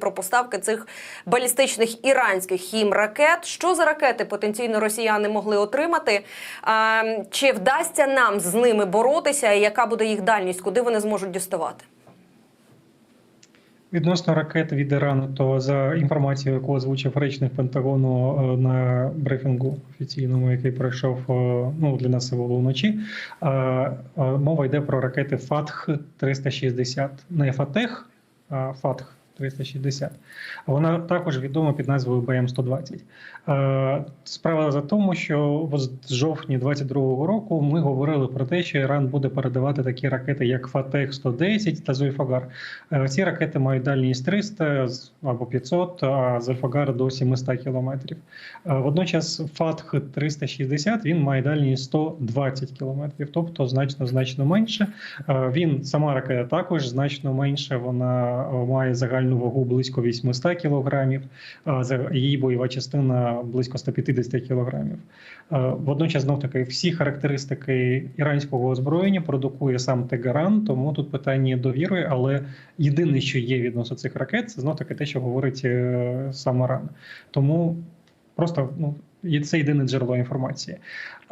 про поставки цих балістичних іранських хімракет. Що за ракети потенційно росіяни могли отримати? А, чи вдасться нам з ними боротися? І яка буде їх дальність? Куди вони зможуть діставати? Відносно ракет від Ірану, то за інформацією, яку озвучив речник Пентагону е, на брифінгу офіційному, який пройшов е, ну для нас було вночі. е, Мова йде про ракети Фатх 360 не Фатех, а Фатх 360. Вона також відома під назвою БМ 120 Е, Справа за тому, що з жовтня 22-го року ми говорили про те, що Іран буде передавати такі ракети, як Фатех 110 та Зульфагар. Е, Ці ракети мають дальність 300 або 500, а Зульфагар до 700 кілометрів. Е, Водночас Фатх 360 він має дальність 120 кілометрів, тобто значно значно менше. Він сама ракета також значно менше. Вона має загальну вагу близько 800 кілограмів. а за- Її бойова частина близько 150 кілограмів. Е, Водночас, знов таки, всі характеристики іранського озброєння продукує сам Тегеран, тому тут питання довіри. Але єдине, що є відносно цих ракет, це знов таки те, що говорить е, сам Іран. Тому просто ну. І Це єдине джерело інформації.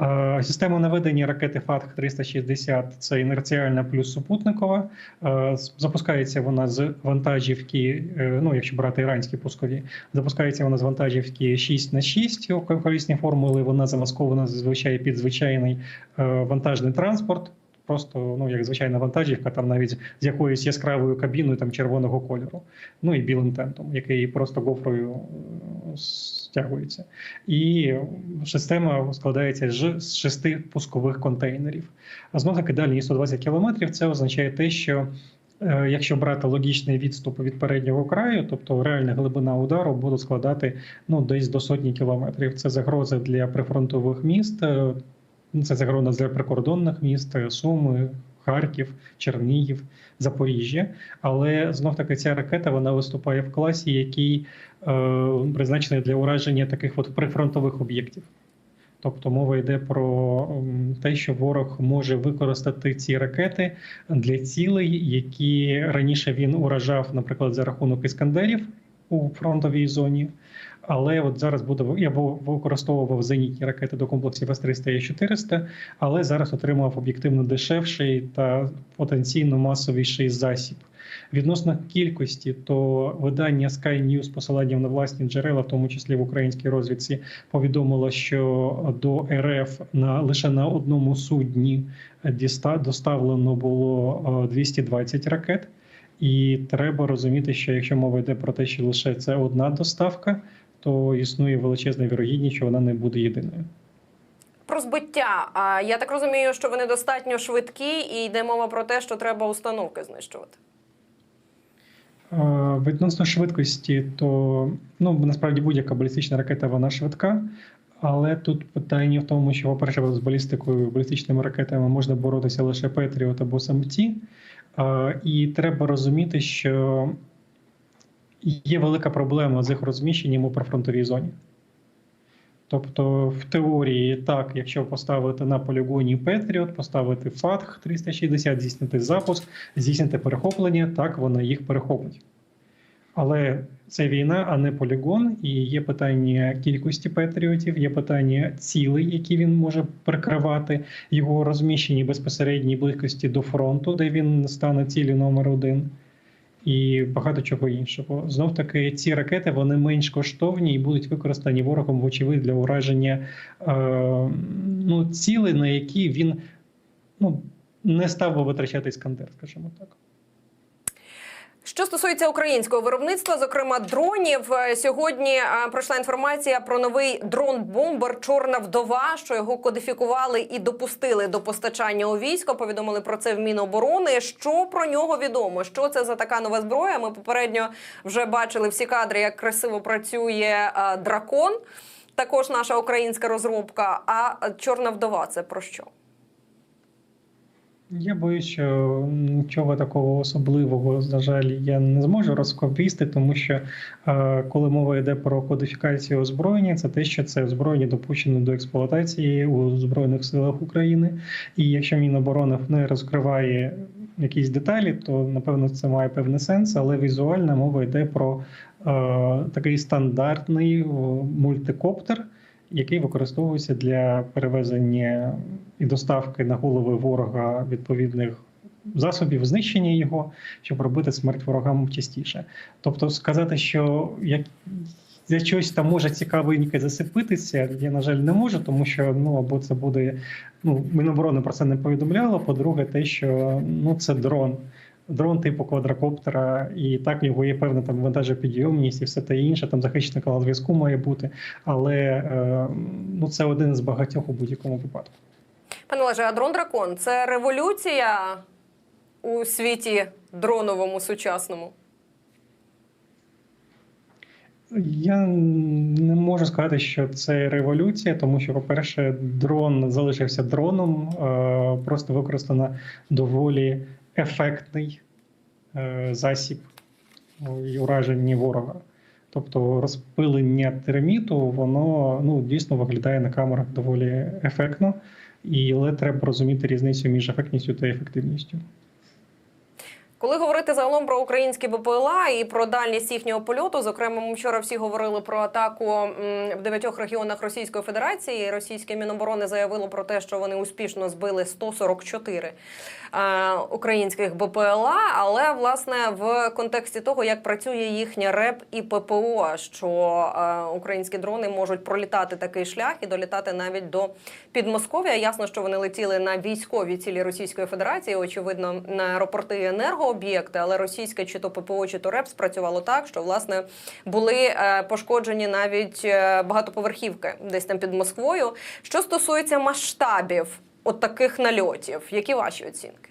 Е, Система наведення ракети Фатх 360 це інерціальна плюс супутникова. Е, Запускається вона з вантажівки, е, ну якщо брати іранські пускові, запускається вона з вантажівки 6 на 6 у колісній формули. Вона замаскована зазвичай під звичайний вантажний транспорт. Просто ну як звичайна вантажівка, там навіть з якоюсь яскравою кабіною там червоного кольору, ну і білим тентом, який просто гофрою стягується. І система складається з шести пускових контейнерів. А знов таки дальність 120 кілометрів. Це означає те, що е, якщо брати логічний відступ від переднього краю, тобто реальна глибина удару буде складати ну десь до сотні кілометрів. Це загроза для прифронтових міст. е, Це загроза для прикордонних міст, е, Суми, Харків, Чернігів, Запоріжжя. Але знов таки ця ракета вона виступає в класі, який е, призначений для ураження таких от прифронтових об'єктів. Тобто мова йде про те, що ворог може використати ці ракети для цілей, які раніше він уражав, наприклад, за рахунок іскандерів у фронтовій зоні. Але от зараз в- або використовував зенітні ракети до комплексів С-300 і С-400, але зараз отримав об'єктивно дешевший та потенційно масовіший засіб. Відносно кількості, то видання Sky News з посиланням на власні джерела, в тому числі в українській розвідці, повідомило, що до РФ на лише на одному судні діста доставлено було е, 220 ракет. І треба розуміти, що якщо мова йде про те, що лише це одна доставка, то існує величезна вірогідність, що вона не буде єдиною. Про збиття. А я так розумію, що вони достатньо швидкі, і йде мова про те, що треба установки знищувати. Відносно швидкості, то ну насправді будь-яка балістична ракета вона швидка. Але тут питання в тому, що, по-перше, з балістикою, балістичними ракетами можна боротися лише Петріот або самці. І треба розуміти, що є велика проблема з їх розміщенням у прифронтовій зоні. Тобто, в теорії, так, якщо поставити на полігоні Петріот, поставити ФАТХ 360, здійснити запуск, здійснити перехоплення, так вона їх перехопить. Але це війна, а не полігон, і є питання кількості патріотів, є питання цілей, які він може прикривати, його розміщені безпосередній близькості до фронту, де він стане цілі номер один, і багато чого іншого. Знов таки, ці ракети вони менш коштовні і будуть використані ворогом, вочевидь, для ураження е, ну, цілей, на які він ну, не став би витрачати іскандер, скажімо так. Що стосується українського виробництва, зокрема дронів, е, сьогодні е, пройшла інформація про новий дрон-бомбер Чорна вдова, що його кодифікували і допустили до постачання у військо. Повідомили про це в Міноборони. Що про нього відомо? Що це за така нова зброя? Ми попередньо вже бачили всі кадри, як красиво працює е, дракон. Також наша українська розробка. А чорна вдова це про що? Я боюсь, що нічого такого особливого, на жаль, я не зможу розповісти, тому що е, коли мова йде про кодифікацію озброєння, це те, що це озброєння допущено до експлуатації у Збройних силах України. І якщо Міноборони не розкриває якісь деталі, то напевно це має певний сенс, але візуальна мова йде про е, такий стандартний о, мультикоптер, який використовується для перевезення і доставки на голови ворога відповідних засобів знищення його, щоб робити смерть ворогам частіше. Тобто, сказати, що як за щось там може цікавеньке засипитися, я, на жаль, не можу, тому що ну або це буде. Ну, Міноборони про це не повідомляло. По-друге, те, що ну це дрон. Дрон типу квадрокоптера, і так в нього є певна там вантажопідйомність і все те інше. Там захищений канал зв'язку має бути, але е, ну це один з багатьох у будь-якому випадку. Пане Олеже, а дрон дракон це революція у світі дроновому сучасному. Я не можу сказати, що це революція, тому що, по-перше, дрон залишився дроном, е, просто використано доволі ефектний е, засіб і ураження ворога. Тобто розпилення терміту, воно ну, дійсно виглядає на камерах доволі ефектно, і але треба розуміти різницю між ефектністю та ефективністю. Коли говорити загалом про українські БПЛА і про дальність їхнього польоту, зокрема, ми вчора всі говорили про атаку в дев'ятьох регіонах Російської Федерації. Російське Міноборони заявило про те, що вони успішно збили 144 е, українських БПЛА. Але власне в контексті того, як працює їхня РЕП і ППО, що е, українські дрони можуть пролітати такий шлях і долітати навіть до Підмосков'я. Ясно, що вони летіли на військові цілі Російської Федерації, очевидно, на аеропорти і енергооб'єкти, але російське чи то ППО, чи то РЕП спрацювало так, що власне були е, пошкоджені навіть е, багатоповерхівки десь там під Москвою. Що стосується масштабів от таких нальотів, які ваші оцінки?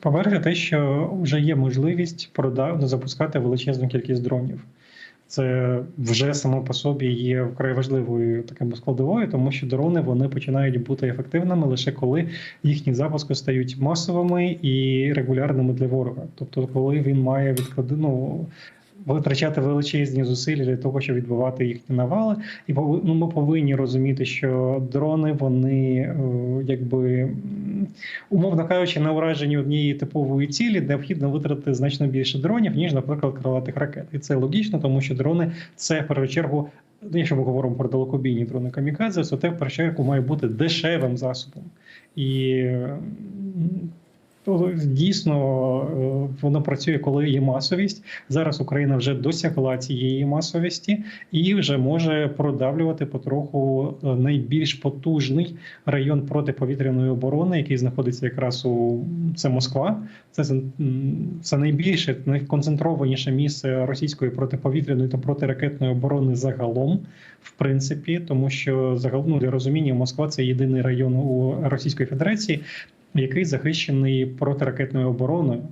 По-перше, те, що вже є можливість продав запускати величезну кількість дронів. Це вже само по собі є вкрай важливою таким складовою, тому що дрони вони починають бути ефективними лише коли їхні запуски стають масовими і регулярними для ворога. Тобто, коли він має відклади, ну, витрачати величезні зусилля для того, щоб відбивати їхні навали, і ну, ми повинні розуміти, що дрони вони е, якби умовно кажучи, на ураженні однієї типової цілі необхідно витратити значно більше дронів, ніж, наприклад, крилатих ракет. І це логічно, тому що дрони це в першу чергу. ну, Якщо ми говоримо про далекобійні дрони камікадзе, то те в першу чергу має бути дешевим засобом. І дійсно е, воно працює, коли є масовість. Зараз Україна вже досягла цієї масовості і вже може продавлювати потроху е, найбільш потужний район протиповітряної оборони, який знаходиться якраз у це Москва. Це це найбільше найконцентрованіше місце російської протиповітряної та протиракетної оборони загалом, в принципі, тому що загалом ну, для розуміння Москва це єдиний район у Російської Федерації, який захищений протиракетною обороною.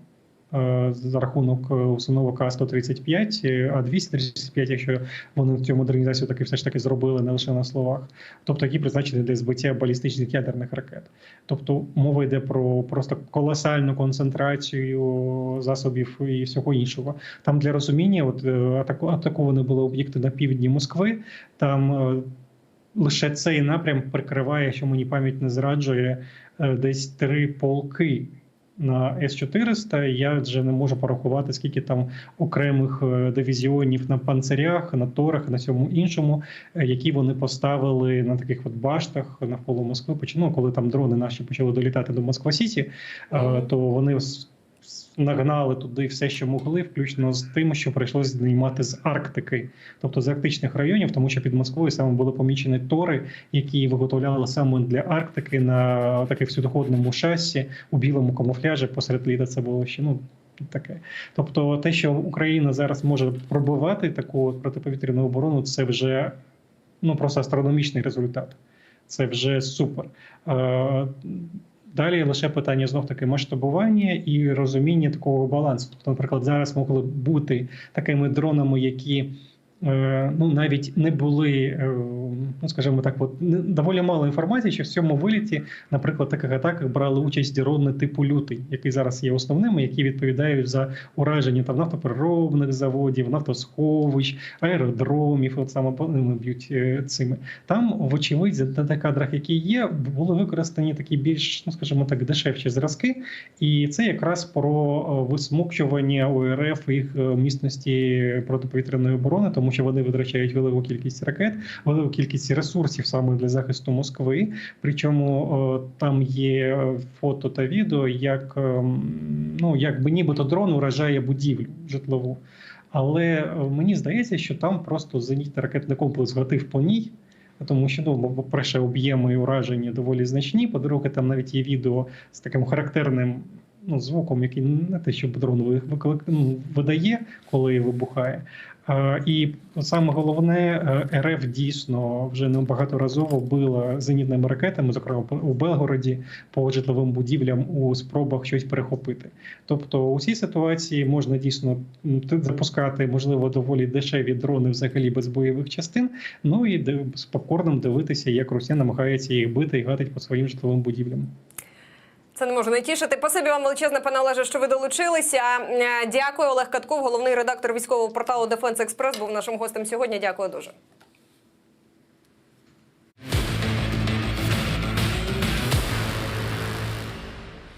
е, За рахунок е, установок К-135, е, а 235, якщо вони цю модернізацію таки все ж таки зробили не лише на словах, тобто які призначені для збиття балістичних ядерних ракет. Тобто мова йде про просто колосальну концентрацію засобів і всього іншого. Там для розуміння, от е, атаку атаковані були об'єкти на півдні Москви. Там е, лише цей напрям прикриває, якщо мені пам'ять не зраджує, е, десь три полки. На С-400 я вже не можу порахувати, скільки там окремих е, дивізіонів на панцирях, на торах, на всьому іншому, е, які вони поставили на таких от баштах навколо Москви. Ну, коли там дрони наші почали долітати до Москва Сіті, то вони нагнали туди все, що могли, включно з тим, що прийшлося знімати з Арктики, тобто з арктичних районів, тому що під Москвою саме були помічені тори, які виготовляли саме для Арктики на таких всюдоходному шасі у білому камуфляжі посеред літа. Це було ще ну. Таке, тобто, те, що Україна зараз може пробивати таку протиповітряну оборону, це вже ну просто астрономічний результат. Це вже супер. Далі лише питання знов таки масштабування і розуміння такого балансу. Тобто, наприклад, зараз могли бути такими дронами, які е, ну навіть не були, е, ну скажімо так, от доволі мало інформації, що в цьому виліті, наприклад, таких атаках брали участь дрони типу лютий, які зараз є основними, які відповідають за ураження там нафтопереробних заводів, нафтосховищ, аеродромів. От саме по ними б'ють е, цими. Там, вочевидь, на кадрах, які є, були використані такі більш, ну скажімо так, дешевші зразки, і це якраз про е, висмокчування УРФ їх е, міцності протиповітряної оборони, тому що вони витрачають велику кількість ракет, велику кількість ресурсів саме для захисту Москви. Причому е, там є фото та відео, як ем, ну якби нібито дрон уражає будівлю житлову. Але е, мені здається, що там просто зенітний ракетний комплекс гатив по ній. Тому що ну, по-перше, об'єми і ураження доволі значні. По-друге, там навіть є відео з таким характерним ну, звуком, який не те, що дрон ну, видає, коли вибухає. І саме головне, е, РФ дійсно вже не багаторазово била зенітними ракетами, зокрема у Белгороді, по житловим будівлям у спробах щось перехопити. Тобто у цій ситуації можна дійсно запускати, можливо, доволі дешеві дрони взагалі без бойових частин. Ну і з попкорном дивитися, як Росія намагається їх бити і гатить по своїм житловим будівлям. Це не можу не тішити. Спасибі вам величезне, пане Олеже, що ви долучилися. Е, Дякую, Олег Катков, головний редактор військового порталу Дефенс Експрес, був нашим гостем сьогодні. Дякую дуже.